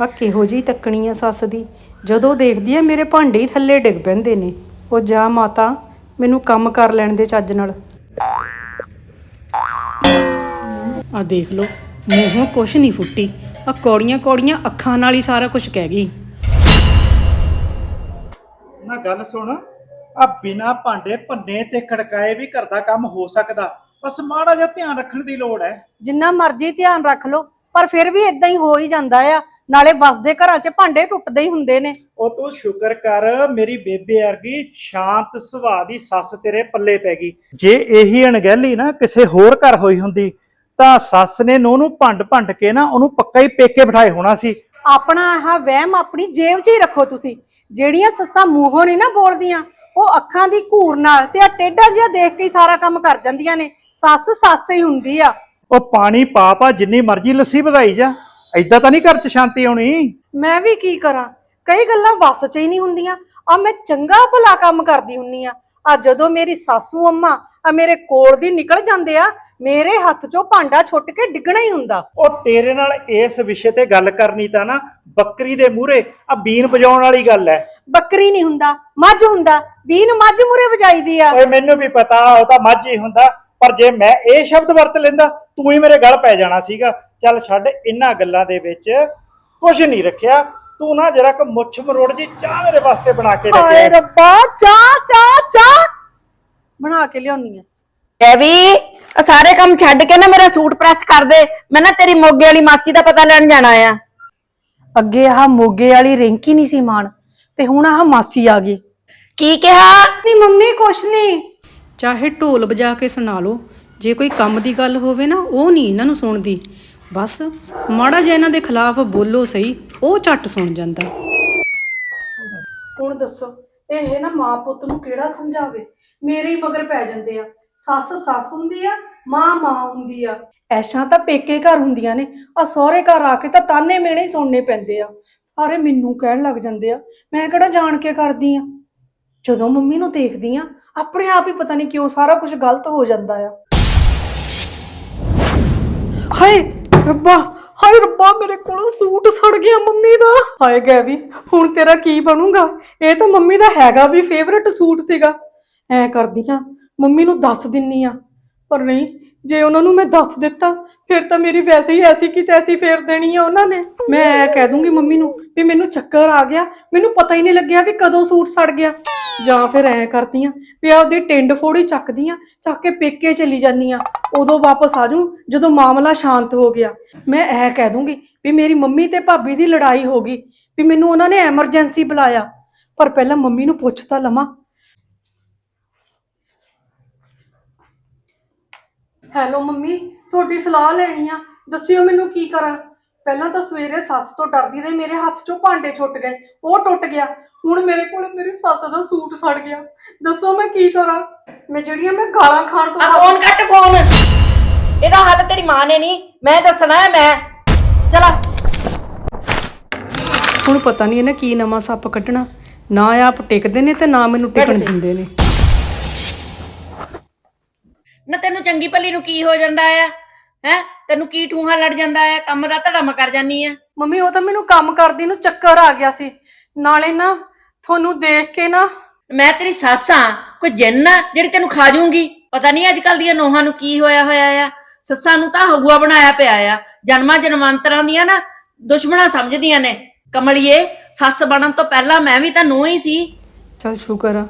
ਆ ਕਿਹੋ ਜੀ ਤੱਕਣੀ ਆ ਸੱਸ ਦੀ? ਜਦੋਂ ਦੇਖਦੀ ਆ ਮੇਰੇ ਭਾਂਡੇ ਹੀ ਥੱਲੇ ਡਿੱਗ ਪੈਂਦੇ ਨੇ। ਉਹ ਜਾ ਮਾਤਾ, ਮੈਨੂੰ ਕੰਮ ਕਰ ਲੈਣ ਦੇ ਚੱਜ ਨਾਲ। ਆ ਦੇਖ ਲੋ ਮੂੰਹੋਂ ਕੁਛ ਨਹੀਂ ਫੁੱਟੀ। ਆ ਕੌੜੀਆਂ ਕੌੜੀਆਂ ਅੱਖਾਂ ਨਾਲ ਹੀ ਸਾਰਾ ਕੁਝ ਕਹਿ ਗਈ। ਗੱਲ ਸੁਣ। ਆ ਬਿਨਾ ਭਾਂਡੇ ਭੰਨੇ ਤੇ ਖੜਕਾਏ ਵੀ ਘਰ ਦਾ ਕੰਮ ਹੋ ਸਕਦਾ। ਬਸ ਮਾੜਾ ਜਿਹਾ ਧਿਆਨ ਰੱਖਣ ਦੀ ਲੋੜ ਹੈ। ਜਿੰਨਾ ਮਰਜ਼ੀ ਧਿਆਨ ਰੱਖ ਲਓ ਪਰ ਫਿਰ ਵੀ ਇਦਾਂ ਹੀ ਹੋ ਹੀ ਜਾਂਦਾ ਆ। ਨਾਲੇ ਬਸਦੇ ਘਰਾਂ 'ਚ ਭਾਂਡੇ ਟੁੱਟਦੇ ਹੀ ਹੁੰਦੇ ਨੇ। ਉਹ ਤੂੰ ਸ਼ੁਕਰ ਕਰ ਮੇਰੀ ਬੇਬੇ ਵਰਗੀ ਸ਼ਾਂਤ ਸੁਭਾਅ ਦੀ ਸੱਸ ਤੇਰੇ ਪੱਲੇ ਪੈ ਗਈ। ਜੇ ਇਹੀ ਅਣਗਹਿਲੀ ਨਾ ਕਿਸੇ ਹੋਰ ਘਰ ਹੋਈ ਹੁੰਦੀ ਤਾਂ ਸੱਸ ਨੇ ਨੂੰ ਨੂੰ ਭੰਡ ਭੰਡ ਕੇ ਨਾ ਉਹਨੂੰ ਪੱਕਾ ਹੀ ਪੇਕੇ ਬਿਠਾਏ ਹੋਣਾ ਸੀ। ਆਪਣਾ ਆਹ ਵਹਿਮ ਆਪਣੀ ਜੇਬ 'ਚ ਹੀ ਰੱਖੋ ਤੁਸੀਂ। ਜਿਹੜੀਆਂ ਸੱਸਾਂ ਮੂੰਹੋਂ ਨਹੀਂ ਨਾ ਬੋਲਦੀਆਂ ਉਹ ਅੱਖਾਂ ਦੀ ਘੂਰ ਨਾਲ ਤੇ ਆ ਟੇਢਾ ਜਿਹਾ ਦੇਖ ਕੇ ਹੀ ਸਾਰਾ ਕੰਮ ਕਰ ਜਾਂਦੀਆਂ ਨੇ। ਸੱਸ ਸੱਸ ਹੀ ਹੁੰਦੀ ਆ। ਉਹ ਪਾਣੀ ਪਾ ਪਾ ਜਿੰਨੀ ਮਰਜ਼ੀ ਲੱਸੀ ਵਧਾਈ ਜਾ। ਐਦਾਂ ਤਾਂ ਨਹੀਂ ਘਰ 'ਚ ਸ਼ਾਂਤੀ ਆਉਣੀ? ਮੈਂ ਵੀ ਕੀ ਕਰਾਂ? ਕਈ ਗੱਲਾਂ ਵੱਸ 'ਚ ਹੀ ਨਹੀਂ ਹੁੰਦੀਆਂ। ਆ ਮੈਂ ਚੰਗਾ ਭਲਾ ਕੰਮ ਕਰਦੀ ਹੁੰਨੀ ਆ। ਆ ਜਦੋਂ ਮੇਰੀ ਸਾਸੂ ਅੰਮਾ ਆ ਮੇਰੇ ਕੋਲ ਦੀ ਨਿਕਲ ਜਾਂਦੇ ਆ ਮੇਰੇ ਹੱਥ 'ਚੋਂ ਭਾਂਡਾ ਛੁੱਟ ਕੇ ਡਿੱਗਣਾ ਹੀ ਹੁੰਦਾ। ਉਹ ਤੇਰੇ ਨਾਲ ਇਸ ਵਿਸ਼ੇ ਤੇ ਗੱਲ ਕਰਨੀ ਤਾਂ ਨਾ ਬੱਕਰੀ ਦੇ ਮੂਹਰੇ ਆ ਬੀਨ ਵਜਾਉਣ ਵਾਲੀ ਗੱਲ ਹੈ ਬੱਕਰੀ ਨਹੀਂ ਹੁੰਦਾ ਮੱਝ ਹੁੰਦਾ ਬੀਨ ਮੱਝ ਮੁਰੇ ਵਜਾਈਦੀ ਆ। ਓਏ ਮੈਨੂੰ ਵੀ ਪਤਾ ਉਹ ਤਾਂ ਮੱਝ ਹੀ ਹੁੰਦਾ ਪਰ ਜੇ ਮੈਂ ਇਹ ਸ਼ਬਦ ਵਰਤ ਲੈਂਦਾ ਤੂੰ ਹੀ ਮੇਰੇ ਗਲ ਪੈ ਜਾਣਾ ਸੀਗਾ। ਚੱਲ ਛੱਡ ਇਹਨਾਂ ਗੱਲਾਂ ਦੇ ਵਿੱਚ ਕੁਝ ਨਹੀਂ ਰੱਖਿਆ। ਤੂੰ ਨਾ ਜਰਾ ਕੁ ਮੁੱਛ ਮਰੋੜ ਜੀ ਚਾਹ ਮੇਰੇ ਵਾਸਤੇ ਬਣਾ ਕੇ ਲੈ ਕੇ ਹਾਏ। ਰੱਬਾ ਚਾਹ ਚਾਹ ਚਾਹ। ਬਣਾ ਕੇ ਲਿਆਉਣੀ ਆ। ਐਵੀ ਆ ਸਾਰੇ ਕੰਮ ਛੱਡ ਕੇ ਨਾ ਮੇਰਾ ਸੂਟ ਪ੍ਰੈਸ ਕਰ ਦੇ। ਮੈਂ ਨਾ ਤੇਰੀ ਮੋਗੇ ਵਾਲੀ ਮਾਸੀ ਦਾ ਪਤਾ ਲੈਣ ਜਾਣਾ ਆ। ਅੱਗੇ ਆਹ ਮੋਗੇ ਵਾਲੀ ਰਿੰਕੀ ਨਹੀਂ ਸੀ ਮਾਣ ਤੇ ਹੁਣ ਆਹ ਮਾਸੀ ਆ ਗਈ। ਕੀ ਕਿਹਾ? ਨਹੀਂ ਮੰਮੀ ਕੁਛ ਨਹੀਂ। ਚਾਹੇ ਢੋਲ ਵਜਾ ਕੇ ਸੁਣਾ ਲਓ ਜੇ ਕੋਈ ਕੰਮ ਦੀ ਗੱਲ ਹੋਵੇ ਨਾ ਉਹ ਨਹੀਂ ਇਹਨਾਂ ਨੂੰ ਸੁਣਦੀ। ਬਸ ਮਾੜਾ ਜਿਹਾ ਇਹਨਾਂ ਦੇ ਖਿਲਾਫ ਬੋਲੋ ਸਹੀ। ਉਹ ਝੱਟ ਸੁਣ ਜਾਂਦਾ। ਹੁਣ ਦੱਸੋ ਇਹ ਨਾ ਮਾਂ ਪੁੱਤ ਨੂੰ ਕਿਹੜਾ ਸਮਝਾਵੇ? ਮੇਰੇ ਹੀ ਮਗਰ ਪੈ ਜਾਂਦੇ ਆ। ਸੱਸ ਸੱਸ ਹੁੰਦੀ ਆ ਮਾਂ ਮਾਂ ਹੁੰਦੀ ਆ। ਐਸ਼ਾਂ ਤਾਂ ਪੇਕੇ ਘਰ ਹੁੰਦੀਆਂ ਨੇ। ਆ ਸਹੁਰੇ ਘਰ ਆ ਕੇ ਤਾਂ ਤਾਨੇ ਮੇਣੇ ਹੀ ਸੁਣਨੇ ਪੈਂਦੇ ਆ। ਸਾਰੇ ਮੈਨੂੰ ਕਹਿਣ ਲੱਗ ਜਾਂਦੇ ਆ ਮੈਂ ਕਿਹੜਾ ਜਾਣ ਕੇ ਕਰਦੀ ਆ? ਜਦੋਂ ਮੰਮੀ ਨੂੰ ਦੇਖਦੀ ਆ ਆਪਣੇ ਆਪ ਹੀ ਪਤਾ ਨਹੀਂ ਕਿਉਂ ਸਾਰਾ ਕੁਝ ਗਲਤ ਹੋ ਜਾਂਦਾ ਆ। ਹਾਏ ਰੱਬਾ ਹਾਏ ਰੱਬਾ, ਮੇਰੇ ਕੋਲ ਸੂਟ ਸੜ ਗਿਆ ਮੰਮੀ ਦਾ। ਹਾਏ ਗੈਵੀ, ਹੁਣ ਤੇਰਾ ਕੀ ਬਣੂਗਾ? ਇਹ ਤਾਂ ਮੰਮੀ ਦਾ ਹੈਗਾ ਵੀ ਫੇਵਰਟ ਸੂਟ ਸੀਗਾ। ਐ ਕਰਦੀ ਆ, ਮੰਮੀ ਨੂੰ ਦੱਸ ਦਿੰਨੀ ਆ। ਪਰ ਨਹੀਂ, ਜੇ ਉਹਨਾਂ ਨੂੰ ਮੈਂ ਦੱਸ ਦਿੱਤਾ ਫਿਰ ਤਾਂ ਮੇਰੀ ਵੈਸੇ ਹੀ ਐਸੀ ਕੀ ਤੈਸੀ ਫੇਰ ਦੇਣੀ ਆ ਉਹਨਾਂ ਨੇ। ਮੈਂ ਐ ਕਹਿ ਦੂੰਗੀ ਮੰਮੀ ਨੂੰ ਵੀ ਮੈਨੂੰ ਚੱਕਰ ਆ ਗਿਆ, ਮੈਨੂੰ ਪਤਾ ਹੀ ਨਹੀਂ ਲੱਗਿਆ ਵੀ ਕਦੋਂ ਸੂਟ ਸੜ ਗਿਆ। ਜਾਂ ਫਿਰ ਐ ਕਰਦੀ ਆ ਵੀ ਆਪਦੀ ਟਿੰਡ ਫੋੜੀ ਚੱਕਦੀ ਆ ਚੱਕ ਕੇ ਪੇਕੇ ਚਲੀ ਜਾਨੀ ਆ ਉਦੋਂ ਵਾਪਸ ਆ ਜੂ ਜਦੋਂ ਮਾਮਲਾ ਸ਼ਾਂਤ ਹੋ ਗਿਆ। ਮੈਂ ਐ ਕਹਿ ਦੂੰਗੀ ਵੀ ਮੇਰੀ ਮੰਮੀ ਤੇ ਭਾਬੀ ਦੀ ਲੜਾਈ ਹੋ ਗਈ, ਵੀ ਮੈਨੂੰ ਉਹਨਾਂ ਨੇ ਐਮਰਜੈਂਸੀ ਬੁਲਾਇਆ। ਪਰ ਪਹਿਲਾਂ ਮੰਮੀ ਨੂੰ ਪੁੱਛ ਤਾਂ ਲਵਾਂ। Hello mummy. ਤੁਹਾਡੀ ਸਲਾਹ ਲੈਣੀ ਆ। ਦੱਸਿਓ ਮੈਨੂੰ ਕੀ ਕਰਾਂ। ਪਹਿਲਾਂ ਤਾਂ ਸਵੇਰੇ ਸੱਸ ਤੋਂ ਡਰਦੀ ਦੇ ਮੇਰੇ ਹੱਥ 'ਚੋਂ ਭਾਂਡੇ ਛੁੱਟ ਗਏ। ਉਹ ਟੁੱਟ ਗਿਆ। ਹੁਣ ਮੇਰੇ ਕੋਲ ਮੇਰੀ ਸੱਸ ਦਾ ਸੂਟ ਸੜ ਗਿਆ। ਦੱਸੋ ਮੈਂ ਕੀ ਕਰਾਂ? ਮੈਂ ਜਿਹੜੀਆਂ ਮੈਂ ਗਾਲਾਂ ਖਾਣ ਤੋਂ ਆ ਫੋਨ ਕੱਟ ਫੋਨ ਇਹਦਾ ਹੱਲ ਤੇਰੀ ਮਾਂ ਨੇ ਨਹੀਂ। ਮੈਂ ਦੱਸਣਾ ਹੈ ਮੈਂ। ਚਲਾ। ਹੁਣ ਪਤਾ ਨਹੀਂ ਇਹਨੇ ਕੀ ਨਵਾਂ ਸੱਪ ਕੱਢਣਾ। ਨਾ ਆਪ ਟਿਕਦੇ ਨੇ ਤੇ ਨਾ ਮੈਨੂੰ ਟਿਕਣ ਦਿੰਦੇ ਨੇ। ਨਾ ਤੈਨੂੰ ਚੰਗੀ ਭਲੀ ਨੂੰ ਕੀ ਹੋ ਜਾਂਦਾ ਆ? ਹੈ? ਤੈਨੂੰ ਕੀ ਠੂਹਾ ਲੜ ਜਾਂਦਾ ਆ? ਕੰਮ ਦਾ ਧੜਮ ਕਰ ਜਾਨੀ ਆ। ਮੰਮੀ ਉਹ ਤਾਂ ਮੈਨੂੰ ਕੰਮ ਕਰਦੀ ਨੂੰ ਚੱਕਰ ਆ ਗਿਆ ਸੀ। ਨਾਲੇ ਨਾ ਤੁਹਾਨੂੰ ਦੇਖ ਕੇ ਨਾ ਮੈਂ ਤੇਰੀ ਸੱਸ ਆ ਕੋਈ ਜਿੰਨ ਆ ਜਿਹੜੀ ਤੈਨੂੰ ਖਾ ਜਾਊਂਗੀ ਪਤਾ ਨਹੀਂ ਅੱਜ ਕੱਲ ਦੀਆਂ ਨੋਹਾਂ ਨੂੰ ਕੀ ਹੋਇਆ ਹੋਇਆ ਆ। ਸੱਸਾਂ ਨੂੰ ਤਾਂ ਹਊਆ ਬਣਾਇਆ ਪਿਆ ਆ। ਜਨਮਾਂ ਜਨਮਾਂਤਰਾਂ ਦੀਆਂ ਨਾ ਦੁਸ਼ਮਣਾਂ ਸਮਝਦੀਆਂ ਨੇ। ਕਮਲੀਏ ਸੱਸ ਬਣਨ ਤੋਂ ਪਹਿਲਾਂ ਮੈਂ ਵੀ ਤਾਂ ਨੂੰਹ ਹੀ ਸੀ। ਚਲ ਸ਼ੁਕਰ ਆ।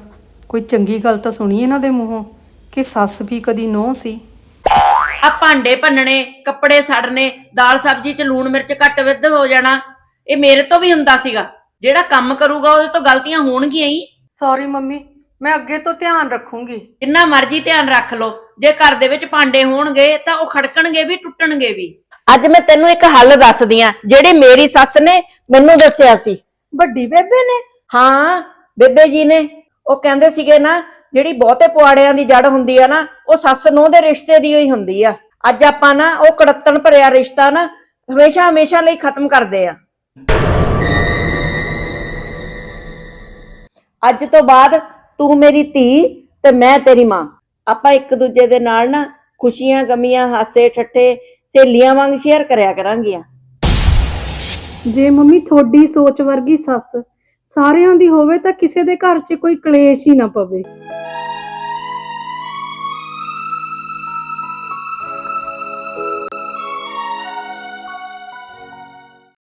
ਕੋਈ ਚੰਗੀ ਗੱਲ ਤਾਂ ਸੁਣੀ ਇਹਨਾਂ ਦੇ ਮੂੰਹੋਂ। ਕਿ ਸੱਸ ਵੀ ਕਦੀ ਨੋਹ ਸੀ? ਆ ਭਾਂਡੇ ਭੰਨਣੇ ਕੱਪੜੇ ਸੜਨੇ ਦਾਲ ਸਬਜ਼ੀ ਚ ਲੂਣ ਮਿਰਚ ਘੱਟ ਵੱਧ ਹੋ ਜਾਣਾ ਇਹ ਮੇਰੇ ਤੋਂ ਵੀ ਹੁੰਦਾ ਸੀਗਾ। ਜਿਹੜਾ ਕੰਮ ਕਰੂਗਾ ਉਹਦੇ ਤੋਂ ਗਲਤੀਆਂ ਹੋਣਗੀਆਂ ਹੀ। ਸੌਰੀ ਮੰਮੀ ਮੈਂ ਅੱਗੇ ਤੋਂ ਧਿਆਨ ਰੱਖੂੰਗੀ। ਜਿੰਨਾ ਮਰਜ਼ੀ ਧਿਆਨ ਰੱਖ ਲਓ। ਜੇ ਘਰ ਦੇ ਵਿੱਚ ਭਾਂਡੇ ਹੋਣਗੇ ਤਾਂ ਉਹ ਖੜਕਣਗੇ ਵੀ ਟੁੱਟਣਗੇ ਵੀ। ਅੱਜ ਮੈਂ ਤੈਨੂੰ ਇੱਕ ਹੱਲ ਦੱਸਦੀ ਆ ਜਿਹੜੀ ਮੇਰੀ ਸੱਸ ਨੇ ਮੈਨੂੰ ਦੱਸਿਆ ਸੀ। ਵੱਡੀ ਬੇਬੇ ਨੇ? ਹਾਂ ਬੇਬੇ ਜੀ ਨੇ। ਉਹ ਕਹਿੰਦੇ ਸੀਗੇ ਨਾ ਜਿਹੜੀ ਬਹੁਤੇ ਪੁਆੜਿਆਂ ਦੀ ਜੜ ਹੁੰਦੀ ਆ ਨਾ, ਉਹ ਸੱਸ ਨੂੰ ਦੇ ਰਿਸ਼ਤੇ ਦੀ ਹੀ ਹੁੰਦੀ ਆ। ਅੱਜ ਆਪਾਂ ਨਾ ਉਹ ਕੜੱਤਣ ਭਰਿਆ ਰਿਸ਼ਤਾ ਨਾ ਹਮੇਸ਼ਾ ਹਮੇਸ਼ਾ ਲਈ ਖਤਮ ਕਰਦੇ ਆ। ਅੱਜ ਤੋਂ ਬਾਅਦ ਤੂੰ ਮੇਰੀ ਧੀ ਤੇ ਮੈਂ ਤੇਰੀ ਮਾਂ। ਆਪਾਂ ਇੱਕ ਦੂਜੇ ਦੇ ਨਾਲ ਨਾ ਖੁਸ਼ੀਆਂ, ਗਮੀਆਂ, ਹਾਸੇ, ਠੱਠੇ, ਸਹੇਲੀਆਂ ਵਾਂਗ ਸ਼ੇਅਰ ਕਰਿਆ ਕਰਾਂਗੀਆਂ। ਜੇ ਮੰਮੀ ਤੁਹਾਡੀ ਸੋਚ ਵਰਗੀ ਸੱਸ ਸਾਰਿਆਂ ਦੀ ਹੋਵੇ ਤਾਂ ਕਿਸੇ ਦੇ ਘਰ 'ਚ ਕੋਈ ਕਲੇਸ਼ ਹੀ ਨਾ ਪਵੇ।